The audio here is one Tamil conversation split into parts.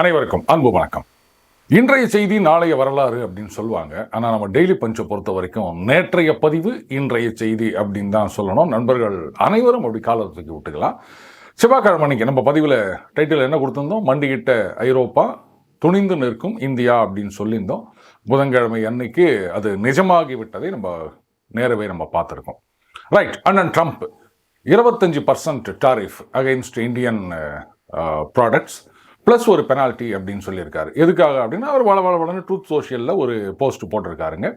அனைவருக்கும் அன்பு வணக்கம். இன்றைய செய்தி நாளைய வரலாறு அப்படின்னு சொல்லுவாங்க. ஆனால் நம்ம டெய்லி பஞ்சை பொறுத்த வரைக்கும் நேற்றைய பதிவு இன்றைய செய்தி அப்படின்னு தான் சொல்லணும். நண்பர்கள் அனைவரும் அப்படி காலத்துக்கு விட்டுக்கலாம். செவ்வாய்க்கிழமை அன்னைக்கு நம்ம பதிவில் டைட்டில் என்ன கொடுத்துருந்தோம்? மண்டிகிட்ட ஐரோப்பா துணிந்து நிற்கும் இந்தியா அப்படின்னு சொல்லியிருந்தோம். புதன்கிழமை அன்னைக்கு அது நிஜமாகி விட்டதை நம்ம நேரவே நம்ம பார்த்துருக்கோம். ரைட் அண்ணன் ட்ரம்ப் இருபத்தஞ்சி percent tariff against Indian products plus ஒரு பெனால்ட்டி அப்படின்னு சொல்லியிருக்காரு. எதுக்காக அப்படின்னா அவர் வள வள வளன்னு ட்ரூத் சோஷியலில் ஒரு போஸ்ட் போட்டிருக்காருங்க.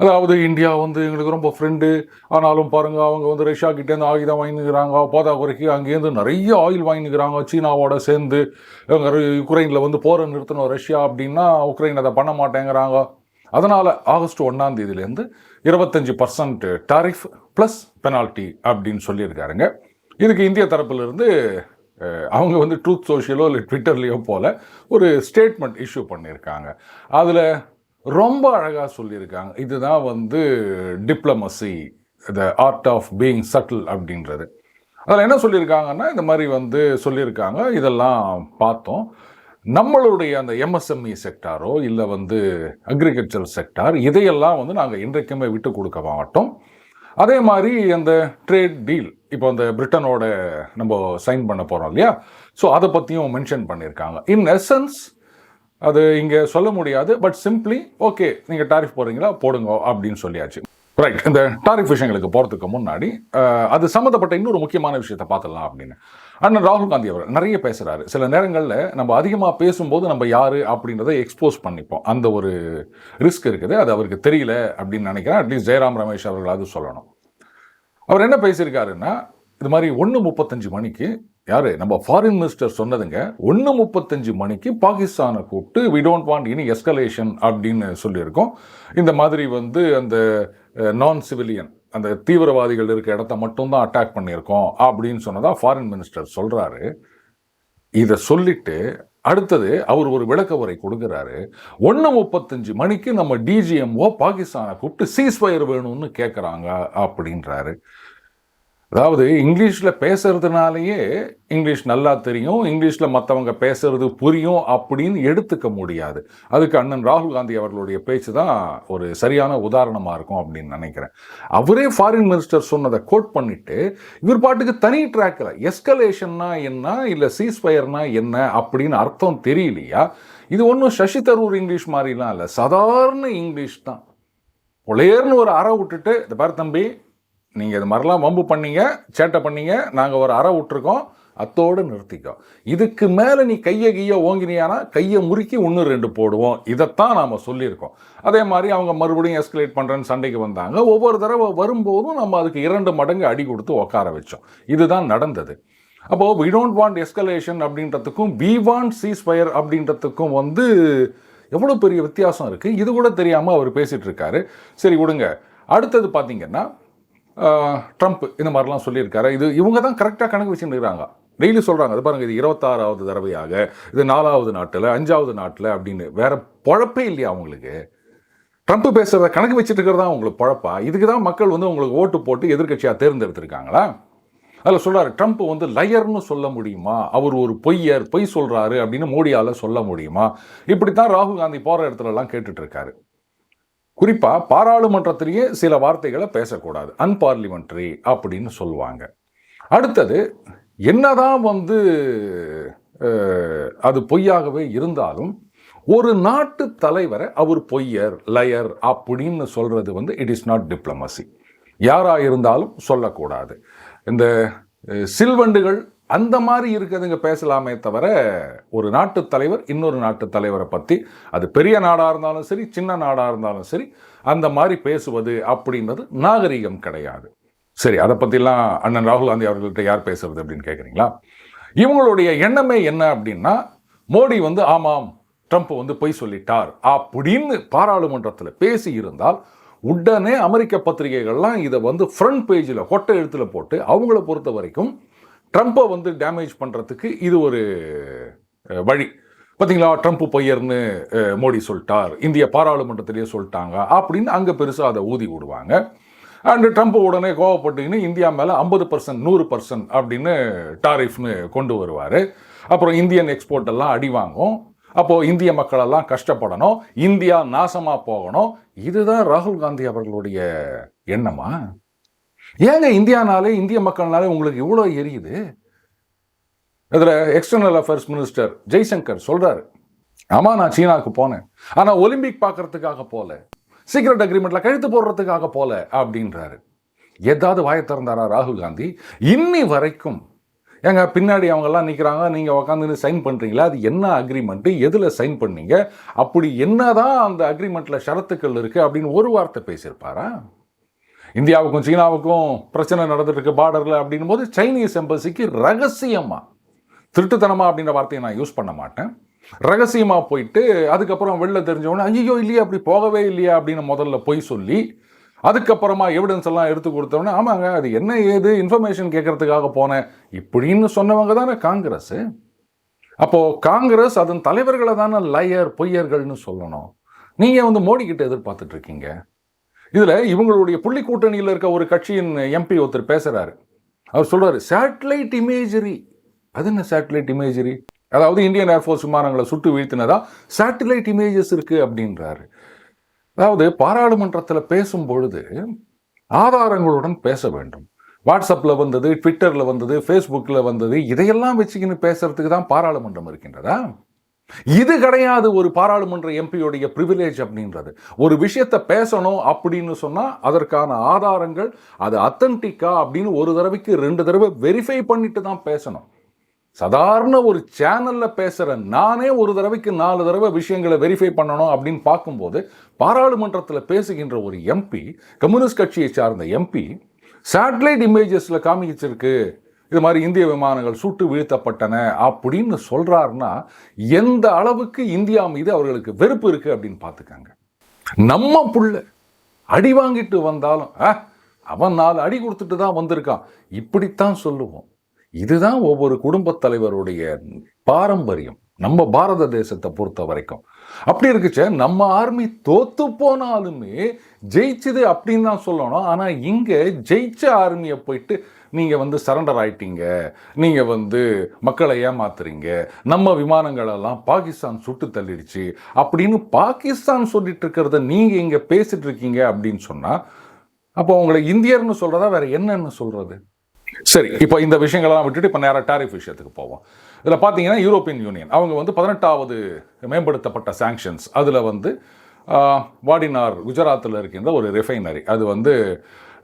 அதாவது இந்தியா வந்து எங்களுக்கு ரொம்ப ஃப்ரெண்டு ஆனாலும் பாருங்கள் அவங்க வந்து ரஷ்யா கிட்டேருந்து ஆயுதம் வாங்கிக்கிறாங்க போதாக்குறைக்கு அங்கேருந்து நிறைய ஆயில் வாங்கிக்கிறாங்க சீனாவோட சேர்ந்து இவங்க யுக்ரைனில் வந்து போரை நிறுத்தணும் ரஷ்யா அப்படின்னா உக்ரைன் அதை பண்ண மாட்டேங்கிறாங்க. அதனால் ஆகஸ்ட் ஒன்றாம் தேதியிலேருந்து இருபத்தஞ்சி பர்சன்ட் டாரிஃப் ப்ளஸ் பெனால்ட்டி அப்படின்னு சொல்லியிருக்காருங்க. இதுக்கு இந்திய தரப்பிலிருந்து அவங்க வந்து ட்ரூத் சோஷியலோ இல்லை ட்விட்டர்லேயோ போல் ஒரு ஸ்டேட்மெண்ட் இஷ்யூ பண்ணியிருக்காங்க. அதில் ரொம்ப அழகாக சொல்லியிருக்காங்க. இதுதான் வந்து diplomacy the art of being subtle அப்படின்றது. அதில் என்ன சொல்லியிருக்காங்கன்னா இந்த மாதிரி வந்து சொல்லியிருக்காங்க. இதெல்லாம் பார்த்தோம். நம்மளுடைய அந்த எம்எஸ்எம்இ செக்டாரோ இல்லை வந்து அக்ரிகல்ச்சர் செக்டார் இதையெல்லாம் வந்து நாங்கள் இன்றைக்குமே விட்டு கொடுக்க மாட்டோம். அதே மாதிரி அந்த ட்ரேட் டீல் இப்போ அந்த பிரிட்டனோட நம்ம சைன் பண்ண போகிறோம் இல்லையா? ஸோ அதை பற்றியும் மென்ஷன் பண்ணியிருக்காங்க இன் எசன்ஸ் அது இங்கே சொல்ல முடியாது பட் சிம்பிளி ஓகே நீங்கள் டாரிஃப் போடுறீங்களா? போடுங்க அப்படின்னு சொல்லியாச்சு. ரைட் இந்த டாரிஃப் விஷயங்களுக்கு போகிறதுக்கு முன்னாடி அது சம்மந்தப்பட்ட இன்னொரு முக்கியமான விஷயத்தை பார்த்துடலாம் அப்படின்னு. அண்ணன் ராகுல் காந்தி அவர் நிறைய பேசுகிறாரு சில நேரங்களில் நம்ம அதிகமாக பேசும்போது நம்ம யார் அப்படின்றத எக்ஸ்போஸ் பண்ணிப்போம். அந்த ஒரு ரிஸ்க் இருக்குது. அது அவருக்கு தெரியல அப்படின்னு நினைக்கிறேன். அட்லீஸ்ட் ஜெயராம் ரமேஷ் அவர்களாவது சொல்லணும். அவர் என்ன பேசியிருக்காருன்னா இது மாதிரி ஒன்று முப்பத்தஞ்சு மணிக்கு யார்? நம்ம ஃபாரின் மினிஸ்டர் சொன்னதுங்க ஒன்று முப்பத்தஞ்சு மணிக்கு பாகிஸ்தானை கூப்பிட்டு வி டோன்ட் வாண்ட் இனி எஸ்கலேஷன் அப்படின்னு சொல்லியிருக்கோம். இந்த மாதிரி வந்து அந்த நான் சிவிலியன் அந்த தீவிரவாதிகள் இருக்க இடத்த மட்டும்தான் அட்டாக் பண்ணியிருக்கோம் அப்படின்னு சொன்னதா ஃபாரின் மினிஸ்டர் சொல்கிறாரு இதை சொல்லிட்டு அடுத்தது அவர் ஒரு விளக்க உரை கொடுக்குறாரு. ஒன்று முப்பத்தஞ்சு மணிக்கு நம்ம டிஜிஎம்ஓ பாகிஸ்தானை கூப்பிட்டு சீஸ்ஃபயர் வேணும்னு கேட்குறாங்க அப்படின்றாரு. அதாவது இங்கிலீஷில் பேசுறதுனாலேயே இங்கிலீஷ் நல்லா தெரியும் இங்கிலீஷில் மற்றவங்க பேசுறது புரியும் அப்படின்னு எடுத்துக்க முடியாது. அதுக்கு அண்ணன் ராகுல் காந்தி அவர்களுடைய பேச்சு தான் ஒரு சரியான உதாரணமாக இருக்கும் அப்படின்னு நினைக்கிறேன். அவரே ஃபாரின் மினிஸ்டர் சொன்னதை கோட் பண்ணிட்டு இவர் பாட்டுக்கு தனி ட்ராக்கில் எஸ்கலேஷன்னா என்ன இல்லை சீஸ்ஃபயர்னா என்ன அப்படின்னு அர்த்தம் தெரியலையா? இது ஒன்றும் சசி தரூர் இங்கிலீஷ் மாதிரிலாம் இல்லை சாதாரண இங்கிலீஷ் தான். ஒளையர்னு ஒரு அறை விட்டுட்டு இந்த பாரு தம்பி நீங்கள் இது மாதிரிலாம் வம்பு பண்ணீங்க சேட்டை பண்ணீங்க நாங்கள் ஒரு அறை விட்டுருக்கோம் அத்தோடு நிறுத்திக்கோ. இதுக்கு மேலே நீ கையை கையை ஓங்கினியானா கையை முறுக்கி ஒன்று ரெண்டு போடுவோம். இதைத்தான் நாம் சொல்லியிருக்கோம். அதே மாதிரி அவங்க மறுபடியும் எஸ்கலேட் பண்ணுறேன்னு சண்டைக்கு வந்தாங்க. ஒவ்வொரு தடவை வரும்போதும் நம்ம அதுக்கு இரண்டு மடங்கு அடி கொடுத்து உட்கார வச்சோம். இதுதான் நடந்தது. அப்போது வி டோன்ட் வாண்ட் எஸ்கலேஷன் அப்படின்றதுக்கும் வி வாண்ட் சீஸ்ஃபயர் அப்படின்றதுக்கும் வந்து எவ்வளோ பெரிய வித்தியாசம் இருக்குது இது கூட தெரியாமல் அவர் பேசிகிட்டு இருக்காரு. சரி விடுங்க. அடுத்தது பார்த்தீங்கன்னா ட்ரம்ப் இந்த மாதிரிலாம் சொல்லியிருக்காரு. இது இவங்க தான் கரெக்டாக கணக்கு வச்சுருக்கிறாங்க டெய்லி சொல்கிறாங்க அது பாருங்கள் இது இருபத்தாறாவது தடவையாக இது நாலாவது நாட்டில் அஞ்சாவது நாட்டில் அப்படின்னு. வேற பொழப்பே இல்லையா அவங்களுக்கு? ட்ரம்ப் பேசுகிறத கணக்கு வச்சுட்டு இருக்கிறதா உங்களுக்கு பழப்பா? இதுக்கு தான் மக்கள் வந்து உங்களுக்கு ஓட்டு போட்டு எதிர்க்கட்சியாக தேர்ந்தெடுத்திருக்காங்களா? அதில் சொல்கிறார் ட்ரம்ப் வந்து லயர்னு சொல்ல முடியுமா? அவர் ஒரு பொய்யர் பொய் சொல்கிறாரு அப்படின்னு மோடியால் சொல்ல முடியுமா? இப்படி தான் ராகுல் காந்தி போகிற இடத்துலலாம் கேட்டுட்ருக்காரு குறிப்பாக பாராளுமன்றத்திலேயே சில வார்த்தைகளை பேசக்கூடாது. அன்பார்லிமெண்ட்ரி அப்படின்னு சொல்லுவாங்க. அடுத்தது என்னதான் வந்து அது பொய்யாகவே இருந்தாலும் ஒரு நாட்டு தலைவரை அவர் பொய்யர் லயர் அப்படின்னு சொல்கிறது வந்து இட் இஸ் நாட் டிப்ளமசி யாராக இருந்தாலும் சொல்லக்கூடாது. இந்த சில்வண்டுகள் அந்த மாதிரி இருக்கிறதுங்க பேசலாமே தவிர ஒரு நாட்டு தலைவர் இன்னொரு நாட்டு தலைவரை பற்றி அது பெரிய நாடாக இருந்தாலும் சரி சின்ன நாடாக இருந்தாலும் சரி அந்த மாதிரி பேசுவது அப்படின்றது நாகரிகம் கிடையாது. சரி அதை பற்றிலாம் அண்ணன் ராகுல் காந்தி அவர்கள்ட்ட யார் பேசுறது அப்படின்னு கேட்குறீங்களா இவங்களுடைய எண்ணமே என்ன அப்படின்னா மோடி வந்து ஆமாம் ட்ரம்ப் வந்து பொய் சொல்லிட்டார் அப்படின்னு பாராளுமன்றத்தில் பேசி இருந்தால் உடனே அமெரிக்க பத்திரிகைகள்லாம் இதை வந்து ஃப்ரண்ட் பேஜில் கொட்டை எழுத்துல போட்டு அவங்கள பொறுத்த வரைக்கும் ட்ரம்ப்பை வந்து டேமேஜ் பண்ணுறதுக்கு இது ஒரு வழி. பார்த்தீங்களா ட்ரம்ப் பொய்யர்னு மோடி சொல்லிட்டார். இந்திய பாராளுமன்றத்திலேயே சொல்லிட்டாங்க அப்படின்னு அங்கே பெருசாக அதை ஊதி விடுவாங்க. அண்டு ட்ரம்ப் உடனே கோவப்பட்டுக்கின்னு இந்தியா மேலே ஐம்பது பர்சன்ட் நூறு பர்சன்ட் அப்படின்னு டாரிஃப்னு கொண்டு வருவார். அப்புறம் இந்தியன் எக்ஸ்போர்ட் எல்லாம் அடி வாங்கும். அப்போது இந்திய மக்களெல்லாம் கஷ்டப்படணும். இந்தியா நாசமாக போகணும். இதுதான் ராகுல் காந்தி அவர்களுடைய எண்ணமா? ஏங்க இந்தியானாலே இந்திய மக்கள்னாலே உங்களுக்கு இவ்வளோ எரியுது? இதில் எக்ஸ்டர்னல் அஃபேர்ஸ் மினிஸ்டர் ஜெய்சங்கர் சொல்கிறாரு ஆமாம் நான் சீனாவுக்கு போனேன். ஆனால் ஒலிம்பிக் பார்க்குறதுக்காக போகல சீக்ரெட் அக்ரிமெண்ட்டில் கழுத்து போடுறதுக்காக போகல அப்படின்றாரு. ஏதாவது வாய திறந்தாரா ராகுல் காந்தி? இன்னி வரைக்கும். ஏங்க பின்னாடி அவங்கெல்லாம் நிற்கிறாங்க நீங்கள் உக்காந்து சைன் பண்ணுறீங்களா அது என்ன அக்ரிமெண்ட்டு எதில் சைன் பண்ணீங்க? அப்படி என்னதான் அந்த அக்ரிமெண்ட்டில் ஷரத்துக்கள் இருக்குது அப்படின்னு ஒரு வார்த்தை பேசியிருப்பாரா? இந்தியாவுக்கும் சீனாவுக்கும் பிரச்சனை நடந்துட்டுருக்கு பார்டரில் அப்படின்னும் போது சைனீஸ் எம்பசிக்கு ரகசியமாக திருட்டுத்தனமாக அப்படின்ற வார்த்தையை நான் யூஸ் பண்ண மாட்டேன். ரகசியமாக போயிட்டு அதுக்கப்புறம் வெளில தெரிஞ்சவொடனே ஐயோ இல்லையா அப்படி போகவே இல்லையா அப்படின்னு முதல்ல போய் சொல்லி அதுக்கப்புறமா எவிடன்ஸ் எல்லாம் எடுத்து கொடுத்தவொடனே ஆமாங்க அது என்ன ஏது இன்ஃபர்மேஷன் கேட்கறதுக்காக போனேன் இப்படின்னு சொன்னவங்க தானே காங்கிரஸ். அப்போது காங்கிரஸ் அதன் தலைவர்களை தானே லயர் பொய்யர்கள்னு சொல்லணும். நீங்கள் வந்து மோடி கிட்ட இதில் இவங்களுடைய புள்ளி கூட்டணியில் இருக்க ஒரு கட்சியின் எம்பி ஒருத்தர் பேசுகிறாரு அவர் சொல்கிறார் சேட்டலைட் இமேஜரி அது என்ன சேட்டலைட் இமேஜரி அதாவது இந்தியன் ஏர்ஃபோர்ஸ் விமானங்களை சுட்டு வீழ்த்தினதா? சேட்டலைட் இமேஜஸ் இருக்குது அப்படின்றாரு. அதாவது பாராளுமன்றத்தில் பேசும் பொழுது ஆதாரங்களுடன் பேச வேண்டும். வாட்ஸ்அப்பில் வந்தது ட்விட்டரில் வந்தது ஃபேஸ்புக்கில் வந்தது இதையெல்லாம் வச்சுக்கின்னு பேசுகிறதுக்கு தான் பாராளுமன்றம் இருக்கின்றதா? இது கிடையாது ஒரு பாராளுமன்ற எம்பியோடைய ப்ரிவிலேஜ் அப்படின்றது. ஒரு விஷயத்தை பேசணும் அப்படின்னு சொன்னால் அதற்கான ஆதாரங்கள் அது அத்தன்டிக்கா அப்படின்னு ஒரு தடவைக்கு ரெண்டு தடவை வெரிஃபை பண்ணிட்டு தான் பேசணும். சாதாரண ஒரு சேனலில் பேசுகிற நானே ஒரு தடவைக்கு நாலு தடவை விஷயங்களை வெரிஃபை பண்ணணும் அப்படின்னு பார்க்கும்போது பாராளுமன்றத்தில் பேசுகின்ற ஒரு எம்பி கம்யூனிஸ்ட் கட்சியை சார்ந்த எம்பி சேட்டலைட் இமேஜஸில் காமிச்சிருக்கு. இது மாதிரி இந்திய விமானங்கள் சுட்டு வீழ்த்தப்பட்டன அப்படின்னு சொல்கிறாருன்னா எந்த அளவுக்கு இந்தியா மீது அவர்களுக்கு வெறுப்பு இருக்குது அப்படின்னு பார்த்துக்காங்க. நம்ம புள்ள அடி வாங்கிட்டு வந்தாலும் "ஆ, அவன் நாலு அடி கொடுத்துட்டு தான் வந்திருக்கான். இப்படித்தான் சொல்லுவோம். இதுதான் ஒவ்வொரு குடும்பத் தலைவருடைய பாரம்பரியம். நம்ம பாரத தேசத்தை பொறுத்த வரைக்கும். அப்படி இருக்குச்சே நம்ம ஆர்மி தோத்து போனாலுமே ஜெயிச்சது அப்படின்னு தான் சொல்லணும். ஆனால் இங்கே ஜெயிச்ச ஆர்மியை போயிட்டு நீங்கள் வந்து சரண்டர் ஆயிட்டீங்க. நீங்கள் வந்து மக்களை ஏமாத்துறீங்க. நம்ம விமானங்களெல்லாம் பாகிஸ்தான் சுட்டு தள்ளிடுச்சு. அப்படின்னு பாகிஸ்தான் சொல்லிட்டு இருக்கிறத நீங்க இங்கே பேசிட்டு இருக்கீங்க அப்படின்னு சொன்னால் அப்போ உங்களை இந்தியர்னு சொல்றதா வேற என்னன்னு சொல்றது? சரி இப்போ இந்த விஷயங்களெல்லாம் விட்டுட்டு இப்போ நேராக டாரிஃப் விஷயத்துக்கு போவோம். இதில் பார்த்தீங்கன்னா யூரோப்பியன் யூனியன் அவங்க வந்து பதினெட்டாவது மேம்படுத்தப்பட்ட சாங்ஷன்ஸ் அதில் வந்து வாடினார் குஜராத்தில் இருக்கின்ற ஒரு ரிஃபைனரி அது வந்து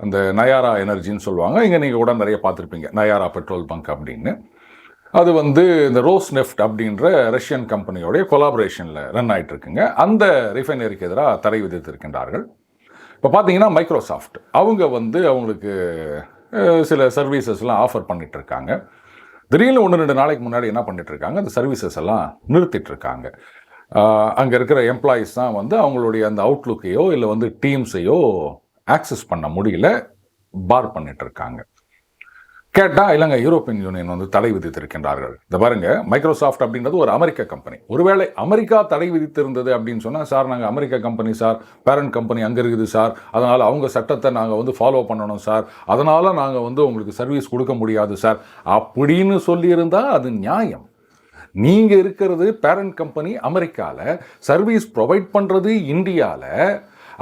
அந்த நயாரா எனர்ஜின்னு சொல்லுவாங்க. இங்கே நீங்கள் கூட நிறைய பார்த்துருப்பீங்க. நயாரா பெட்ரோல் பங்க் அப்படின்னு. அது வந்து இந்த ரோஸ் நெஃப்ட் அப்படின்ற ரஷ்யன் கம்பெனியோடைய கொலாபரேஷனில் ரன் ஆயிட்டு இருக்குங்க அந்த ரிஃபைனரிக்கு எதிராக தடை விதித்திருக்கின்றார்கள். இப்போ பார்த்தீங்கன்னா மைக்ரோசாஃப்ட் அவங்க வந்து அவங்களுக்கு சில சர்வீசஸ்லாம் ஆஃபர் பண்ணிகிட்ருக்காங்க திடீர்னு ஒன்று ரெண்டு நாளைக்கு முன்னாடி என்ன பண்ணிகிட்ருக்காங்க அந்த சர்வீசஸ் எல்லாம் நிறுத்திட்டுருக்காங்க. அங்கே இருக்கிற எம்ப்ளாயீஸ் தான் வந்து அவங்களுடைய அந்த அவுட்லுக்கையோ இல்லை வந்து டீம்ஸையோ ஆக்சஸ் பண்ண முடியல பார் பண்ணிட்டு இருக்காங்க கேட்டால் இல்லைங்க யூரோப்பியன் யூனியன் வந்து தடை விதித்திருக்கின்றார்கள். இந்த பாருங்க மைக்ரோசாஃப்ட் அப்படின்றது ஒரு அமெரிக்க கம்பெனி ஒருவேளை அமெரிக்கா தடை விதித்திருந்தது அப்படின்னு சொன்னால் சார் நாங்கள் அமெரிக்க கம்பெனி சார். பேரண்ட் கம்பெனி அங்கே இருக்குது சார். அதனால் அவங்க சட்டத்தை நாங்கள் வந்து ஃபாலோ பண்ணணும் சார். அதனால் நாங்கள் வந்து உங்களுக்கு சர்வீஸ் கொடுக்க முடியாது சார். அப்படின்னு சொல்லியிருந்தால் அது நியாயம். நீங்கள் இருக்கிறது பேரண்ட் கம்பெனி அமெரிக்காவில் சர்வீஸ் ப்ரொவைட் பண்ணுறது இந்தியாவில்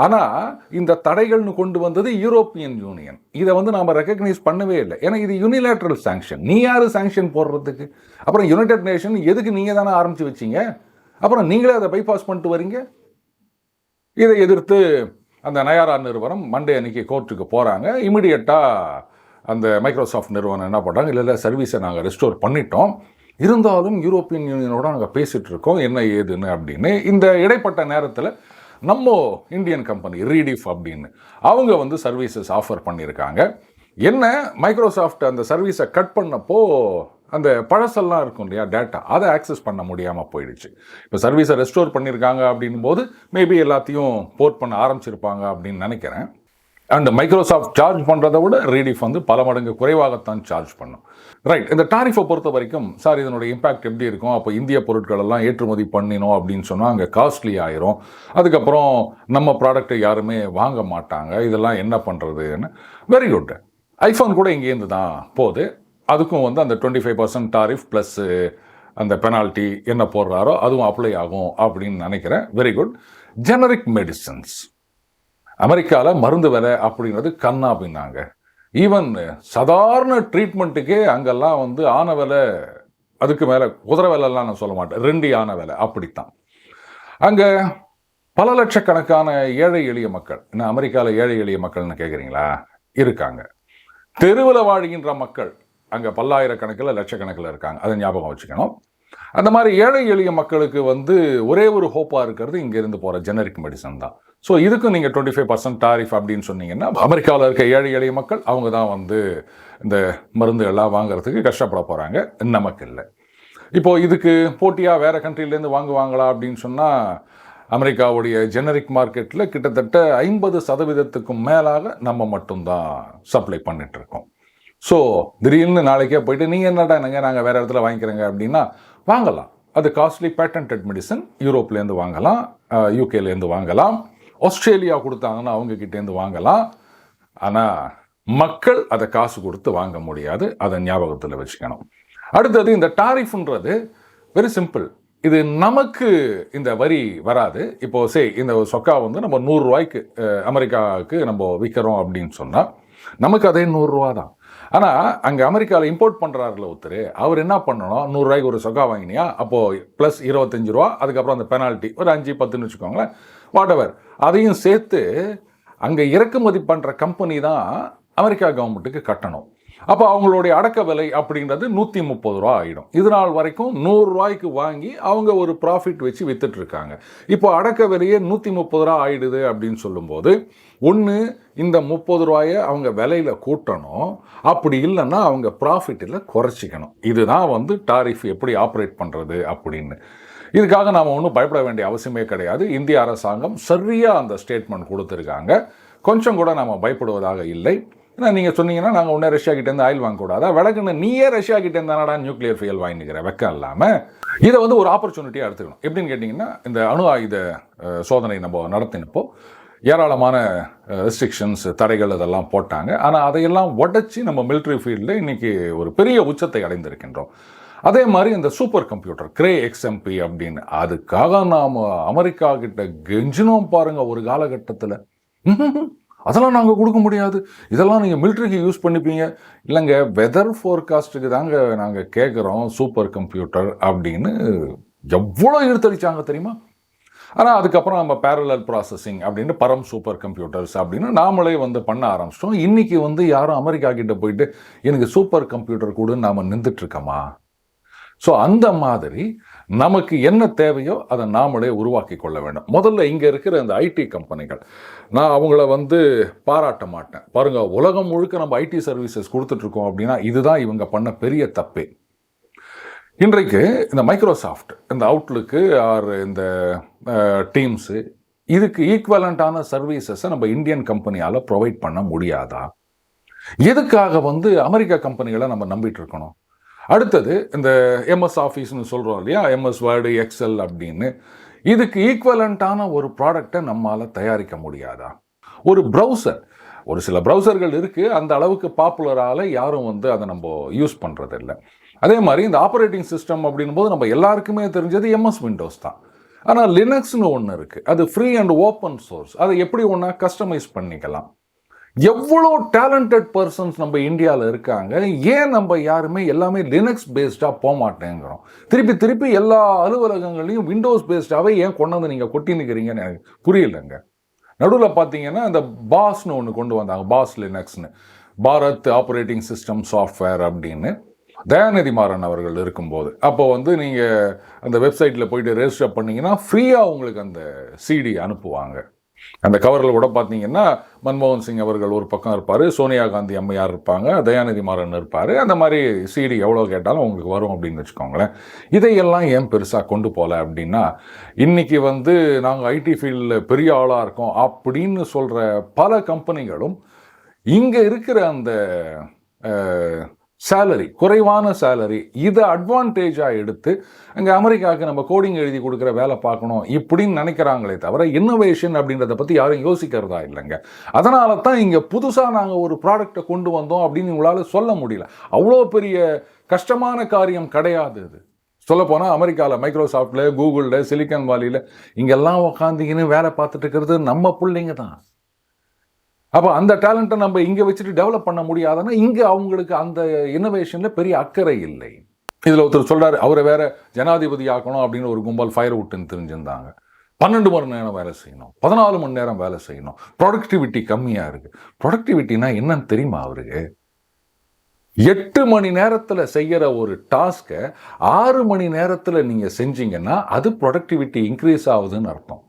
ஆனால் இந்த தடைகள்னு கொண்டு வந்தது யூரோப்பியன் யூனியன் இதை வந்து நாம் ரெக்கக்னைஸ் பண்ணவே இல்லை. ஏன்னா இது யூனிலேட்ரல் சாங்ஷன் நீ யார் சாங்ஷன் போடுறதுக்கு? அப்புறம் யுனைடெட் நேஷன் எதுக்கு நீங்கள் தானே ஆரம்பித்து வச்சீங்க? அப்புறம் நீங்களே அதை பைபாஸ் பண்ணிட்டு வரீங்க? இதை எதிர்த்து அந்த நயாரா நிறுவனம் மண்டே அன்னைக்கு கோர்ட்டுக்கு போகிறாங்க இமிடியட்டாக அந்த மைக்ரோசாஃப்ட் நிறுவனம் என்ன பண்ணுறாங்க இல்லை இல்லை சர்வீஸை நாங்கள் ரெஸ்டோர் பண்ணிட்டோம். இருந்தாலும் யூரோப்பியன் யூனியனோட நாங்கள் பேசிகிட்டு இருக்கோம். என்ன ஏதுன்னு அப்படின்னு. இந்த இடைப்பட்ட நேரத்தில் நம்ம இந்தியன் கம்பெனி ரீடிஃப் அப்படின்னு அவங்க வந்து சர்வீசஸ் ஆஃபர் பண்ணியிருக்காங்க. என்ன? மைக்ரோசாஃப்ட் அந்த சர்வீஸை கட் பண்ணப்போ அந்த பழசெல்லாம் இருக்கும் இல்லையா டேட்டா அதை ஆக்சஸ் பண்ண முடியாமல் போயிடுச்சு. இப்போ சர்வீஸை ரெஸ்டோர் பண்ணியிருக்காங்க அப்படின் போது மேபி எல்லாத்தையும் போர்ட் பண்ண ஆரம்பிச்சிருப்பாங்க அப்படின்னு நினைக்கிறேன். அண்ட் மைக்ரோசாஃப்ட் சார்ஜ் பண்ணுறதை விட ரீடிஃப் வந்து பல மடங்கு குறைவாகத்தான் சார்ஜ் பண்ணும். ரைட் இந்த டாரிஃபை பொறுத்த வரைக்கும் சார் இதனுடைய இம்பாக்ட் எப்படி இருக்கும்? அப்போ இந்திய பொருட்கள் எல்லாம் ஏற்றுமதி பண்ணினோம் அப்படின்னு சொன்னால் அங்கே காஸ்ட்லி ஆயிரும். அதுக்கப்புறம் நம்ம ப்ராடக்ட்டை யாருமே வாங்க மாட்டாங்க. இதெல்லாம் என்ன பண்ணுறதுன்னு வெரி குட் ஐஃபோன் கூட இங்கேருந்து தான் போகுது. அதுக்கும் வந்து அந்த twenty five percent tariff plus அந்த பெனால்ட்டி என்ன போடுறாரோ அதுவும் அப்ளை ஆகும் அப்படின்னு நினைக்கிறேன். வெரி குட் ஜெனரிக் மெடிசன்ஸ் அமெரிக்காவில் மருந்து விலை அப்படிங்கிறது கண்ணா அப்படின்னாங்க ஈவன் சாதாரண ட்ரீட்மெண்ட்டுக்கே அங்கெல்லாம் வந்து ஆன விலை அதுக்கு மேலே குதிரை விலைலாம் நான் சொல்ல மாட்டேன். ரெண்டு ஆன விலை அப்படித்தான். அங்கே பல லட்சக்கணக்கான ஏழை எளிய மக்கள் என்ன அமெரிக்காவில் ஏழை எளிய மக்கள்னு கேட்குறீங்களா இருக்காங்க. தெருவில் வாழ்கின்ற மக்கள் அங்கே பல்லாயிரக்கணக்கில் லட்சக்கணக்கில் இருக்காங்க. அதை ஞாபகம் வச்சுக்கணும். அந்த மாதிரி ஏழை எளிய மக்களுக்கு வந்து ஒரே ஒரு ஹோப்பாக இருக்கிறது இங்கேருந்து போகிற ஜெனரிக் மெடிசன் தான். ஸோ இதுக்கும் நீங்கள் டுவெண்ட்டி ஃபைவ் பர்சன்ட் டாரிஃப் அப்படின்னு சொன்னீங்கன்னா அமெரிக்காவில் இருக்க ஏழை எளிய மக்கள் அவங்க தான் வந்து இந்த மருந்துகள்லாம் வாங்குறதுக்கு கஷ்டப்பட போகிறாங்க நமக்கு இல்லை. இப்போது இதுக்கு போட்டியாக வேறு கண்ட்ரிலேருந்து வாங்குவாங்களா அப்படின்னு சொன்னால் அமெரிக்காவுடைய ஜெனரிக் மார்க்கெட்டில் கிட்டத்தட்ட ஐம்பது சதவீதத்துக்கும் மேலாக நம்ம மட்டும்தான் சப்ளை பண்ணிகிட்ருக்கோம் ஸோ திடீர்னு நாளைக்கே போயிட்டு நீங்கள் என்னடா என்னங்க நாங்கள் வேறு இடத்துல வாங்கிக்கிறோங்க. அப்படின்னா வாங்கலாம். அது காஸ்ட்லி பேட்டன்டட் மெடிசன் யூரோப்லேருந்து வாங்கலாம். யூகேலேருந்து வாங்கலாம். ஆஸ்திரேலியா கொடுத்தாங்கன்னா அவங்கக்கிட்டேருந்து வாங்கலாம். ஆனால் மக்கள் அதை காசு கொடுத்து வாங்க முடியாது. அதை ஞாபகத்தில் வச்சுக்கணும். அடுத்தது இந்த டாரிஃப்ன்றது வெரி சிம்பிள் இது நமக்கு இந்த வரி வராது. இப்போ சே இந்த சொக்கா வந்து நம்ம நூறுரூவாய்க்கு அமெரிக்காவுக்கு நம்ம விற்கிறோம் அப்படின்னு சொன்னால் நமக்கு அதே நூறுரூவா தான். ஆனால் அங்கே அமெரிக்காவில் இம்போர்ட் பண்ணுறாருல ஒருத்தர். அவர் என்ன பண்ணணும்? நூறுரூவாய்க்கு ஒரு சொக்கா வாங்கினியா? அப்போது ப்ளஸ் இருபத்தஞ்சு ரூபா அதுக்கப்புறம் அந்த பெனால்ட்டி ஒரு அஞ்சு பத்துன்னு வச்சுக்கோங்களேன். வாட் எவர் அதையும் சேர்த்து அங்கே இறக்குமதி பண்ணுற கம்பெனி தான் அமெரிக்கா கவர்மெண்ட்டுக்கு கட்டணும். அப்போ அவங்களுடைய அடக்க விலை அப்படின்றது நூற்றி முப்பது ரூபா ஆகிடும் இது நாள் வரைக்கும் நூறுரூவாய்க்கு வாங்கி அவங்க ஒரு ப்ராஃபிட் வச்சு விற்றுட்ருக்காங்க இப்போ அடக்க விலையே நூற்றி முப்பது ரூபா ஆகிடுது அப்படின்னு சொல்லும்போது ஒன்று இந்த முப்பது ரூபாயை அவங்க விலையில் கூட்டணும். அப்படி இல்லைன்னா அவங்க ப்ராஃபிட்டில் குறைச்சிக்கணும். இதுதான் வந்து டாரிஃப் எப்படி ஆப்ரேட் பண்ணுறது அப்படின்னு. இதுக்காக நாம் ஒன்றும் பயப்பட வேண்டிய அவசியமே கிடையாது. இந்திய அரசாங்கம் சரியாக அந்த ஸ்டேட்மெண்ட் கொடுத்துருக்காங்க. கொஞ்சம் கூட நாம் பயப்படுவதாக இல்லை. ஏன்னா நீங்கள் சொன்னீங்கன்னா நாங்கள் உடனே ரஷ்யா கிட்டேருந்து ஆயில் வாங்கக்கூடாதா? வடக்குன்னு நீயே ரஷ்யா கிட்டேருந்து தானடா நியூக்ளியர் ஃபியல் வாங்கிக்கிற வெக்கம் இல்லாமல் இதை வந்து ஒரு ஆப்பர்ச்சுனிட்டியாக எடுத்துக்கணும். எப்படின்னு கேட்டிங்கன்னா இந்த அணு ஆயுத சோதனை நம்ம நடத்தினப்போ ஏராளமான ரெஸ்ட்ரிக்ஷன்ஸ் தடைகள் இதெல்லாம் போட்டாங்க. ஆனால் அதையெல்லாம் உடச்சி நம்ம மிலிட்ரி ஃபீல்டில் இன்றைக்கி ஒரு பெரிய உச்சத்தை அடைந்திருக்கின்றோம். அதே மாதிரி இந்த சூப்பர் கம்ப்யூட்டர் கிரே எக்ஸ்எம்பி அப்படின்னு அதுக்காக நாம் அமெரிக்கா கிட்ட கெஞ்சினோம் பாருங்கள் ஒரு காலகட்டத்தில். அதெல்லாம் நாங்கள் கொடுக்க முடியாது. இதெல்லாம் நீங்கள் மிலிட்ரிக்கு யூஸ் பண்ணிப்பீங்க. இல்லைங்க வெதர் ஃபோர்காஸ்ட்டுக்கு தாங்க நாங்கள் கேட்குறோம் சூப்பர் கம்ப்யூட்டர் அப்படின்னு. எவ்வளோ இழுத்தடிச்சாங்க தெரியுமா? ஆனால் அதுக்கப்புறம் நம்ம பேரலல் ப்ராசஸிங் அப்படின்னு பரம் சூப்பர் கம்ப்யூட்டர்ஸ் அப்படின்னு நாமளே வந்து பண்ண ஆரம்பிச்சிட்டோம். இன்றைக்கி வந்து யாரும் அமெரிக்கா கிட்ட போயிட்டு எனக்கு சூப்பர் கம்ப்யூட்டர் கூட நாம் நின்றுட்டுருக்கோமா ஸோ அந்த மாதிரி நமக்கு என்ன தேவையோ அதை நாமளே உருவாக்கி கொள்ள வேண்டும். முதல்ல இங்கே இருக்கிற இந்த ஐடி கம்பெனிகள் நான் அவங்கள வந்து பாராட்ட மாட்டேன். பாருங்கள் உலகம் முழுக்க நம்ம ஐடி சர்வீசஸ் கொடுத்துட்ருக்கோம் அப்படின்னா இதுதான் இவங்க பண்ண பெரிய தப்பே. இன்றைக்கு இந்த மைக்ரோசாஃப்ட் இந்த அவுட்லுக்கு ஆர் இந்த டீம்ஸு இதுக்கு ஈக்குவலண்ட்டான சர்வீசஸை நம்ம இந்தியன் கம்பெனியால் ப்ரொவைட் பண்ண முடியாதா? எதுக்காக வந்து அமெரிக்கா கம்பெனிகளை நம்ம நம்பிட்டு இருக்கணும்? அடுத்தது இந்த எம்எஸ் ஆஃபீஸ்னு சொல்கிறோம் இல்லையா? எம்எஸ் வேர்டு எக்ஸல் அப்படின்னு. இதுக்கு ஈக்குவலண்ட்டான ஒரு ப்ராடக்டை நம்மால் தயாரிக்க முடியாதா? ஒரு ப்ரௌசர் ஒரு சில ப்ரௌசர்கள் இருக்குது அந்த அளவுக்கு பாப்புலரால் யாரும் வந்து அதை நம்ம யூஸ் பண்ணுறதில்ல அதே மாதிரி இந்த ஆப்ரேட்டிங் சிஸ்டம் அப்படின்போது நம்ம எல்லாருக்குமே தெரிஞ்சது எம்எஸ் விண்டோஸ் தான். ஆனால் லினக்ஸ்னு ஒன்று இருக்குது அது ஃப்ரீ அண்ட் ஓப்பன் சோர்ஸ் அதை எப்படி ஒன்றா கஸ்டமைஸ் பண்ணிக்கலாம்? எவ்வளோ டேலண்டட் பர்சன்ஸ் நம்ம இந்தியாவில் இருக்காங்க. ஏன் நம்ம யாருமே எல்லாமே லினக்ஸ் பேஸ்டாக போக மாட்டேங்கிறோம்? திருப்பி திருப்பி எல்லா அலுவலகங்களையும் விண்டோஸ் பேஸ்டாகவே ஏன் கொண்டு வந்து நீங்கள் கொட்டி நிற்கிறீங்கன்னு எனக்கு புரியலைங்க. நடுவில் பார்த்தீங்கன்னா இந்த பாஸ்னு ஒன்று கொண்டு வந்தாங்க. பாஸ் லினக்ஸ்னு பாரத் ஆப்ரேட்டிங் சிஸ்டம் சாஃப்ட்வேர் அப்படின்னு. தயாநிதி மாறன் அவர்கள் இருக்கும்போது. அப்போ வந்து நீங்கள் அந்த வெப்சைட்டில் போயிட்டு ரெஜிஸ்டர் பண்ணீங்கன்னா ஃப்ரீயாக உங்களுக்கு அந்த சிடி அனுப்புவாங்க. அந்த கவரில் கூட பார்த்தீங்கன்னா மன்மோகன் சிங் அவர்கள் ஒரு பக்கம் இருப்பார் சோனியா காந்தி அம்மையார் இருப்பாங்க தயாநிதி மாறன் இருப்பார். அந்த மாதிரி சிடி எவ்வளோ கேட்டாலும் உங்களுக்கு வரும் அப்படின்னு வச்சுக்கோங்களேன். இதையெல்லாம் ஏன் பெருசாக கொண்டு போகல அப்படின்னா இன்றைக்கி வந்து நாங்கள் ஐடி ஃபீல்டில் பெரிய ஆளாக இருக்கோம் அப்படின்னு சொல்கிற பல கம்பெனிகளும் இங்கே இருக்கிற அந்த சேலரி குறைவான சேலரி இதை அட்வான்டேஜாக எடுத்து அங்கே அமெரிக்காவுக்கு நம்ம கோடிங் எழுதி கொடுக்குற வேலை பார்க்கணும் இப்படின்னு நினைக்கிறாங்களே தவிர இன்னோவேஷன் அப்படின்றத பற்றி யாரும் யோசிக்கிறதா இல்லைங்க. அதனால தான் இங்கே புதுசாக நாங்கள் ஒரு ப்ராடக்டை கொண்டு வந்தோம் அப்படின்னு உங்களால் சொல்ல முடியல. அவ்வளோ பெரிய கஷ்டமான காரியம் கிடையாது இது சொல்லப்போனால் அமெரிக்காவில் மைக்ரோசாஃப்டில் கூகுளில் சிலிக்கான் வாலியில் இங்கெல்லாம் உக்காந்திங்கன்னு வேலை பார்த்துட்டு இருக்கிறது நம்ம பிள்ளைங்க தான். அப்போ அந்த டேலண்ட்டை நம்ம இங்கே வச்சுட்டு டெவலப் பண்ண முடியாதுன்னா இங்கே அவங்களுக்கு அந்த இன்னோவேஷனில் பெரிய அக்கறை இல்லை. இதில் ஒருத்தர் சொல்கிறார் அவரை வேற ஜனாதிபதி ஆக்கணும் அப்படின்னு ஒரு கும்பல் ஃபயர் விட்டுன்னு தெரிஞ்சிருந்தாங்க. பன்னெண்டு மணி நேரம் வேலை செய்யணும். பதினாலு மணி நேரம் வேலை செய்யணும். ப்ரொடக்டிவிட்டி கம்மியாக இருக்குது ப்ரொடக்டிவிட்டினா என்னன்னு தெரியுமா அவருக்கு? எட்டு மணி நேரத்தில் செய்கிற ஒரு டாஸ்க்கை ஆறு மணி நேரத்தில் நீங்கள் செஞ்சீங்கன்னா அது ப்ரொடக்டிவிட்டி இன்க்ரீஸ் ஆகுதுன்னு அர்த்தம்.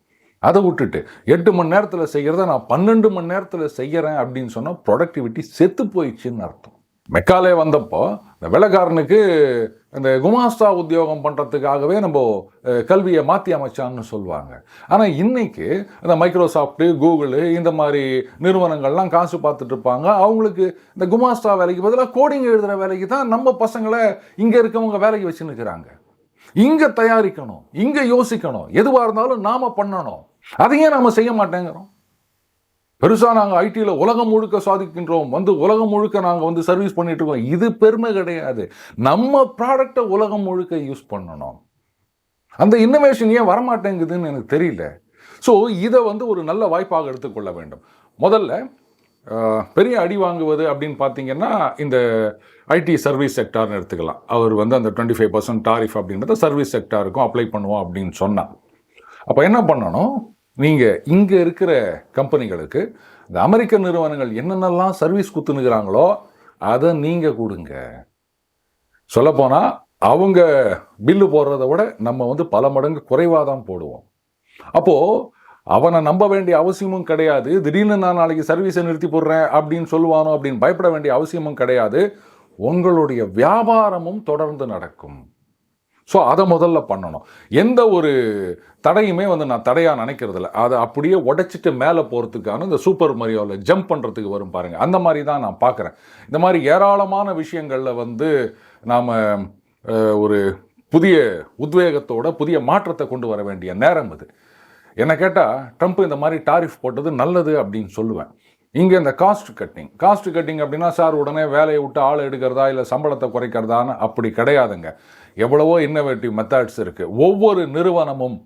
அதை விட்டுட்டு எட்டு மணி நேரத்தில் செய்கிறத நான் பன்னெண்டு மணி நேரத்தில் செய்கிறேன் அப்படின்னு சொன்னால் ப்ரொடக்டிவிட்டி செத்து போயிடுச்சுன்னு அர்த்தம். மெக்காலே வந்தப்போ இந்த வெள்ளக்காரனுக்கு இந்த குமாஸ்தா உத்தியோகம் பண்ணுறதுக்காகவே நம்ம கல்வியை மாற்றி அமைச்சான்னு சொல்லுவாங்க. ஆனால் இன்றைக்கி இந்த மைக்ரோசாஃப்ட்டு கூகுளு இந்த மாதிரி நிறுவனங்கள்லாம் காசு பார்த்துட்டு இருப்பாங்க. அவங்களுக்கு இந்த குமாஸ்தா வேலைக்கு பதிலாக கோடிங் எழுதுகிற வேலைக்கு தான் நம்ம பசங்களை இங்கே இருக்கவங்க வேலைக்கு வச்சுன்னு இருக்கிறாங்க. இங்கே தயாரிக்கணும் இங்கே யோசிக்கணும். எதுவாக இருந்தாலும் நாம் பண்ணணும். அதையே நாம் செய்ய மாட்டேங்கிறோம். பெருசாக நாங்கள் ஐடியில் உலகம் முழுக்க சாதிக்கின்றோம். வந்து உலகம் முழுக்க நாங்கள் வந்து சர்வீஸ் பண்ணிட்டு இருக்கோம். இது பெருமை கிடையாது. நம்ம ப்ராடக்டை உலகம் முழுக்க யூஸ் பண்ணணும். அந்த இன்னோவேஷன் ஏன் வரமாட்டேங்குதுன்னு எனக்கு தெரியல. ஸோ இதை வந்து ஒரு நல்ல வாய்ப்பாக எடுத்துக்கொள்ள வேண்டும். முதல்ல பெரிய அடி வாங்குவது அப்படின்னு பார்த்தீங்கன்னா இந்த ஐடி சர்வீஸ் செக்டார்னு எடுத்துக்கலாம். அவர் வந்து அந்த டுவெண்ட்டி ஃபைவ் பர்சன்ட் டாரிஃப் அப்படின்றத சர்வீஸ் செக்டாருக்கும் அப்ளை பண்ணுவோம் அப்படின்னு சொன்னான் அப்போ என்ன பண்ணணும்? நீங்கள் இங்கே இருக்கிற கம்பெனிகளுக்கு இந்த அமெரிக்க நிறுவனங்கள் என்னென்னலாம் சர்வீஸ் குத்துனுக்குறாங்களோ அதை நீங்கள் கொடுங்க. சொல்லப்போனால் அவங்க பில்லு போடுறத விட நம்ம வந்து பல மடங்கு குறைவாக தான் போடுவோம். அப்போது அவனை நம்ப வேண்டிய அவசியமும் கிடையாது. திடீர்னு நான் நாளைக்கு சர்வீஸை நிறுத்தி போடுறேன் அப்படின்னு சொல்லுவானோ அப்படின்னு பயப்பட வேண்டிய அவசியமும் கிடையாது. உங்களுடைய வியாபாரமும் தொடர்ந்து நடக்கும். ஸோ அதை முதல்ல பண்ணணும். எந்த ஒரு தடையுமே வந்து நான் தடையாக நினைக்கிறதில்ல. அதை அப்படியே உடைச்சிட்டு மேலே போகிறதுக்கான இந்த சூப்பர் மரியோவில் ஜம்ப் பண்ணுறதுக்கு வரும் பாருங்கள் அந்த மாதிரி தான் நான் பார்க்குறேன். இந்த மாதிரி ஏராளமான விஷயங்களில் வந்து நாம் ஒரு புதிய உத்வேகத்தோட புதிய மாற்றத்தை கொண்டு வர வேண்டிய நேரம் இது என்னை கேட்டால் ட்ரம்ப் இந்த மாதிரி டாரிஃப் போட்டது நல்லது அப்படின்னு சொல்லுவேன். இங்கே இந்த காஸ்ட் கட்டிங் காஸ்ட் கட்டிங் அப்படின்னா சார் உடனே வேலையை விட்டு ஆள் எடுக்கிறதா இல்லை சம்பளத்தை குறைக்கிறதான்னு அப்படி கிடையாதுங்க. எவ்வளவோ இன்னோவேட்டிவ் மெத்தட்ஸ் இருக்குது ஒவ்வொரு நிறுவனமும்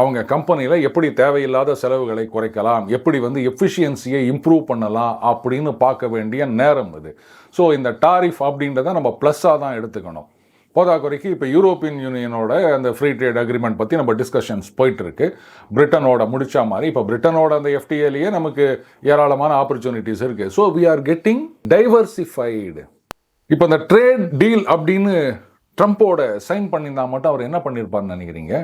அவங்க கம்பெனியில் எப்படி தேவையில்லாத செலவுகளை குறைக்கலாம் எப்படி வந்து எஃபிஷியன்சியை இம்ப்ரூவ் பண்ணலாம் அப்படின்னு பார்க்க வேண்டிய நேரம் இது. ஸோ இந்த டாரிஃப் அப்படின்றத நம்ம ப்ளஸ்ஸாக தான் எடுத்துக்கணும். போதாக்குறைக்கு இப்போ யூரோப்பியன் யூனியனோட அந்த ஃப்ரீ ட்ரேட் அக்ரிமெண்ட் பற்றி நம்ம டிஸ்கஷன்ஸ் போயிட்டுருக்கு. பிரிட்டனோட முடிச்சா மாதிரி இப்போ பிரிட்டனோட அந்த எஃப்டிஏலேயே நமக்கு ஏராளமான ஆப்பர்ச்சுனிட்டிஸ் இருக்குது so we are getting diversified இப்போ இந்த ட்ரேட் டீல் அப்படின்னு ட்ரம்ப்போட சைன் பண்ணியிருந்தா மட்டும் அவர் என்ன பண்ணியிருப்பார்னு நினைக்கிறீங்க?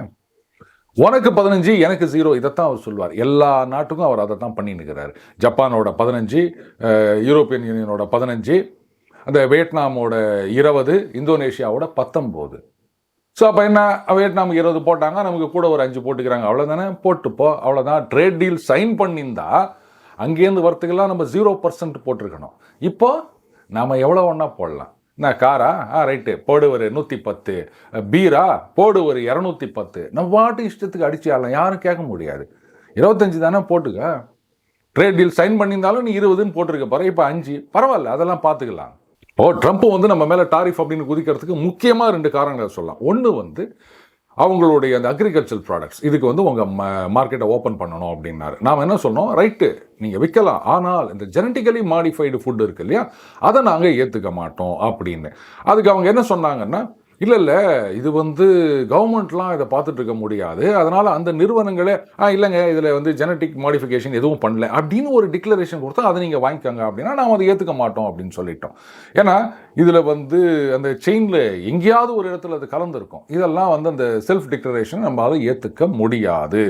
உனக்கு பதினஞ்சு எனக்கு ஜீரோ இதைத்தான் அவர் சொல்லுவார் எல்லா நாட்டுக்கும் அவர் அதை தான் பண்ணின்னு ஜப்பானோட பதினஞ்சு யூரோப்பியன் யூனியனோட பதினஞ்சு அந்த வியட்நாமோட இருபது இந்தோனேஷியாவோட பத்தொம்போது. ஸோ அப்போ என்ன? வியட்நாம் இருபது போட்டாங்க நமக்கு கூட ஒரு அஞ்சு போட்டுக்கிறாங்க. அவ்வளோதானே போட்டுப்போ அவ்வளோதான் ட்ரேட் டீல் சைன் பண்ணியிருந்தா அங்கேருந்து வரத்துக்கெல்லாம் நம்ம ஜீரோ பர்சன்ட் போட்டிருக்கணும். இப்போ நாம் எவ்வளோ ஒன்றா போடலாம்? என்ன காரா ஆ? ரைட்டு போடு ஒரு நூற்றி பத்து பீரா? போடு ஒரு இரநூத்தி பத்து நம்ம பாட்டு இஷ்டத்துக்கு அடிச்சு ஆடலாம். யாரும் கேட்க முடியாது. இருபத்தஞ்சி தானே போட்டுக்க? ட்ரேட் டீல் சைன் பண்ணியிருந்தாலும் நீ இருபதுன்னு போட்டிருக்க பாரு இப்போ அஞ்சு. பரவாயில்ல அதெல்லாம் பார்த்துக்கலாம் ஓ ட்ரம்ப் வந்து நம்ம மேலே டாரிஃப் அப்படின்னு குதிக்கிறதுக்கு முக்கியமாக ரெண்டு காரணங்கள் சொல்லலாம். ஒன்று வந்து அவங்களுடைய அந்த அக்ரிகல்ச்சர் ப்ராடக்ட்ஸ் இதுக்கு வந்து உங்கள் மார்க்கெட்டை ஓப்பன் பண்ணணும் அப்படின்னாரு. நாம் என்ன சொன்னோம் ரைட்டு நீங்கள் விற்கலாம் ஆனால் இந்த ஜெனட்டிக்கலி மாடிஃபைடு ஃபுட் இருக்கு இல்லையா? அதை நாங்கள் ஏற்றுக்க மாட்டோம் அப்படின்னு. அதுக்கு அவங்க என்ன சொன்னாங்கன்னா இல்லை இல்லை இது வந்து கவர்மெண்ட்லாம் இதை பார்த்துட்டு இருக்க முடியாது. அதனால் அந்த நிறுவனங்களே ஆ இல்லைங்க இதில் வந்து ஜெனட்டிக் மாடிஃபிகேஷன் எதுவும் பண்ணல. அப்படின்னு ஒரு டிக்ளரேஷன் கொடுத்தா அதை நீங்கள் வாங்கிக்கோங்க அப்படின்னா நாம் அதை ஏற்றுக்க மாட்டோம் அப்படின்னு சொல்லிட்டோம். ஏன்னா இதில் வந்து அந்த செயினில் எங்கேயாவது ஒரு இடத்துல அது கலந்துருக்கும். இதெல்லாம் வந்து அந்த செல்ஃப் டிக்ளரேஷன் நம்மளால ஏற்றுக்க முடியாது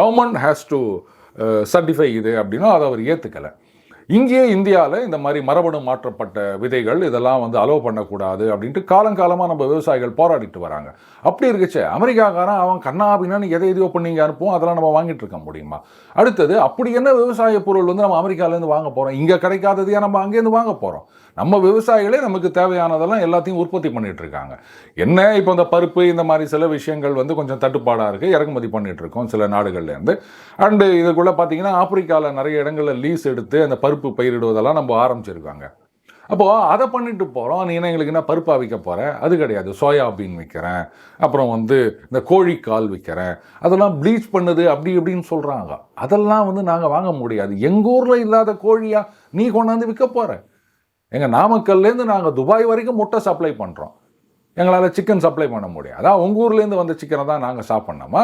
கவர்மெண்ட் ஹேஸ் டு சர்டிஃபை இது அப்படின்னா அதை அவர் ஏற்றுக்கலை இங்கேயே இந்தியாவில் இந்த மாதிரி மரபணு மாற்றப்பட்ட விதைகள் இதெல்லாம் வந்து அலோவ் பண்ணக்கூடாது அப்படின்ட்டு காலங்காலமாக நம்ம விவசாயிகள் போராடிட்டு வராங்க. அப்படி இருக்குச்சு. அமெரிக்காக்காரன் அவன் கண்ணாபின்னு எதை எதையோ பண்ணிங்க அனுப்புவோம் அதெல்லாம் நம்ம வாங்கிட்டு இருக்க முடியுமா? அடுத்தது அப்படி என்ன விவசாய பொருள் வந்து நம்ம அமெரிக்காவிலேருந்து வாங்க போகிறோம் இங்கே கிடைக்காததையே நம்ம அங்கேருந்து வாங்க போகிறோம் நம்ம விவசாயிகளே நமக்கு தேவையானதெல்லாம் எல்லாத்தையும் உற்பத்தி பண்ணிட்டு இருக்காங்க. என்ன? இப்போ இந்த பருப்பு இந்த மாதிரி சில விஷயங்கள் வந்து கொஞ்சம் தட்டுப்பாடாக இருக்குது இறக்குமதி பண்ணிட்டு இருக்கோம் சில நாடுகள்லேருந்து அண்டு இதுக்குள்ளே பார்த்தீங்கன்னா ஆப்பிரிக்காவில் நிறைய இடங்களில் லீஸ் எடுத்து அந்த பருப்பு பயிரிடுவதெல்லாம் நம்ம ஆரம்பிச்சிருக்காங்க. அப்போது அதை பண்ணிட்டு போகிறோம் நீ என்ன எங்களுக்கு என்ன பருப்பாக விற்க போகிறேன் அது கிடையாது. சோயாபீன் விற்கிறேன் அப்புறம் வந்து இந்த கோழிக்கால் விற்கிறேன் அதெல்லாம் ப்ளீச் பண்ணுது அப்படி இப்படின்னு சொல்கிறாங்க அதெல்லாம் வந்து நாங்கள் வாங்க முடியாது. எங்கள் ஊரில் இல்லாத கோழியாக நீ கொண்டாந்து விற்க போகிற எங்கள் நாமக்கல்லேருந்து நாங்கள் துபாய் வரைக்கும் முட்டை சப்ளை பண்ணுறோம் எங்களால் சிக்கன் சப்ளை பண்ண முடியும் அதான் உங்கள் ஊர்லேருந்து வந்த சிக்கனை தான் நாங்கள் சாப்பிட்ணோமா?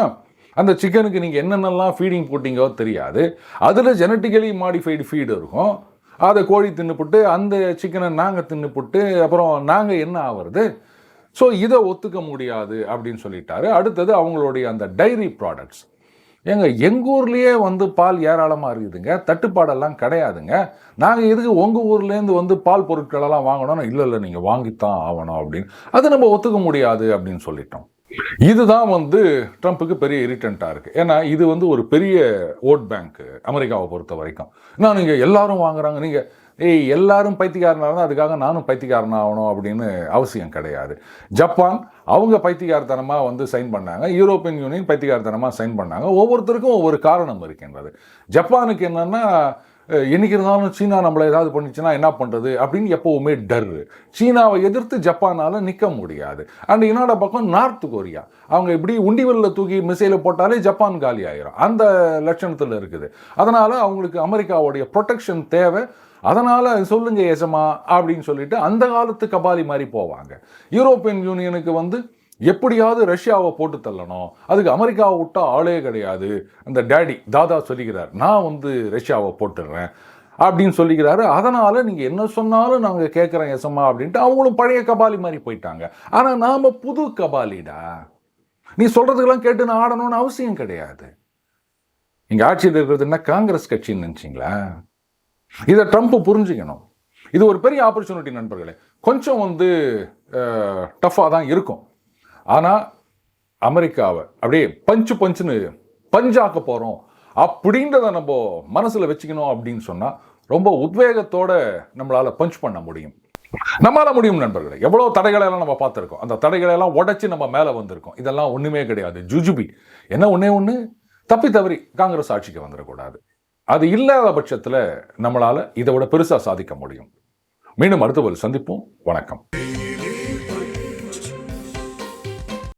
அந்த சிக்கனுக்கு நீங்கள் என்னென்னலாம் ஃபீடிங் போட்டிங்கோ தெரியாது. அதில் ஜெனட்டிக்கலி மாடிஃபைடு ஃபீடு இருக்கும். அதை கோழி தின்னுப்புட்டு அந்த சிக்கனை நாங்கள் தின்னுப்புட்டு அப்புறம் நாங்கள் என்ன ஆகிறது ஸோ இதை ஒத்துக்க முடியாது அப்படின்னு சொல்லிட்டாரு. அடுத்தது அவங்களுடைய அந்த டைரி ப்ராடக்ட்ஸ் ஏங்க எங்கள் ஊர்லேயே வந்து பால் ஏராளமாக இருக்குதுங்க. தட்டுப்பாடெல்லாம் கிடையாதுங்க. நாங்கள் எதுக்கு உங்கள் ஊர்லேருந்து வந்து பால் பொருட்களெல்லாம் வாங்கணும்னா? இல்லை இல்லை நீங்கள் வாங்கித்தான் ஆகணும் அப்படின்னு. அதை நம்ம ஒத்துக்க முடியாது அப்படின்னு சொல்லிட்டோம். இதுதான் வந்து ட்ரம்ப்புக்கு பெரிய இரிட்டண்ட்டாக இருக்குது ஏன்னா இது வந்து ஒரு பெரிய ஓட் பேங்க் அமெரிக்காவை பொறுத்த வரைக்கும். நான் நீங்கள் எல்லாரும் வாங்குறாங்க. நீங்கள் ஏய் எல்லாரும் பைத்தியக்காரனாக இருந்தால் அதுக்காக நானும் பைத்தியக்காரன் ஆகணும் அப்படின்னு அவசியம் கிடையாது. ஜப்பான் அவங்க பைத்தியக்காரத்தனமாக வந்து சைன் பண்ணாங்க. யூரோப்பியன் யூனியன் பைத்தியக்காரத்தனமாக சைன் பண்ணாங்க. ஒவ்வொருத்தருக்கும் ஒவ்வொரு காரணம் இருக்கின்றது. ஜப்பானுக்கு என்னென்னா என்னைக்கு இருந்தாலும் சீனா நம்மளை ஏதாவது பண்ணிச்சுன்னா என்ன பண்ணுறது அப்படின்னு எப்போவுமே டர். சீனாவை எதிர்த்து ஜப்பானால் நிற்க முடியாது. அண்ட் இன்னொரு பக்கம் நார்த் கொரியா. அவங்க இப்படி உண்டிவல்ல தூக்கி மிசைலை போட்டாலே ஜப்பான் காலி ஆகிரும் அந்த லட்சணத்தில் இருக்குது. அதனால் அவங்களுக்கு அமெரிக்காவுடைய ப்ரொடெக்ஷன் தேவை. அதனால் சொல்லுங்க ஏசமா அப்படின்னு சொல்லிட்டு அந்த காலத்து கபாலி மாதிரி போவாங்க. யூரோப்பியன் யூனியனுக்கு வந்து எப்படியாவது ரஷ்யாவை போட்டு தள்ளணும். அதுக்கு அமெரிக்காவை விட்டால் ஆளே கிடையாது. அந்த டேடி தாதா சொல்லிக்கிறார் நான் வந்து ரஷ்யாவை போட்டுடுறேன் அப்படின்னு சொல்லிக்கிறாரு. அதனால் நீங்கள் என்ன சொன்னாலும் நாங்கள் கேட்குறோம் எசம்மா அப்படின்ட்டு அவங்களும் பழைய கபாலி மாதிரி போயிட்டாங்க. ஆனால் நாம் புது கபாலிடா. நீ சொல்கிறதுக்கெல்லாம் கேட்டு நான் ஆடணும்னு அவசியம் கிடையாது. இங்கே ஆட்சியில் இருக்கிறது என்ன? காங்கிரஸ் கட்சின்னு நினைச்சிங்களா? இதை ட்ரம்ப் புரிஞ்சுக்கணும். இது ஒரு பெரிய ஆப்பர்ச்சுனிட்டி நண்பர்களே. கொஞ்சம் வந்து டஃப்பாக தான் இருக்கும். ஆனால் அமெரிக்காவை அப்படியே பஞ்சு பஞ்சுன்னு பஞ்சாக்க போகிறோம் அப்படின்றத நம்ம மனசில் வச்சுக்கணும் அப்படின்னு சொன்னால் ரொம்ப உத்வேகத்தோடு நம்மளால் பஞ்ச் பண்ண முடியும். நம்மளால் முடியும் நண்பர்களே. எவ்வளோ தடைகளை எல்லாம் நம்ம பார்த்துருக்கோம். அந்த தடைகளை எல்லாம் நம்ம மேலே வந்திருக்கோம். இதெல்லாம் ஒன்றுமே கிடையாது. ஜுஜுபி. என்ன ஒன்றே ஒன்று தப்பி தவறி காங்கிரஸ் ஆட்சிக்கு வந்துடக்கூடாது. அது இல்லாத பட்சத்தில் நம்மளால் இதை விட பெருசாக சாதிக்க முடியும். மீண்டும் அடுத்த ஒரு சந்திப்போம். வணக்கம்.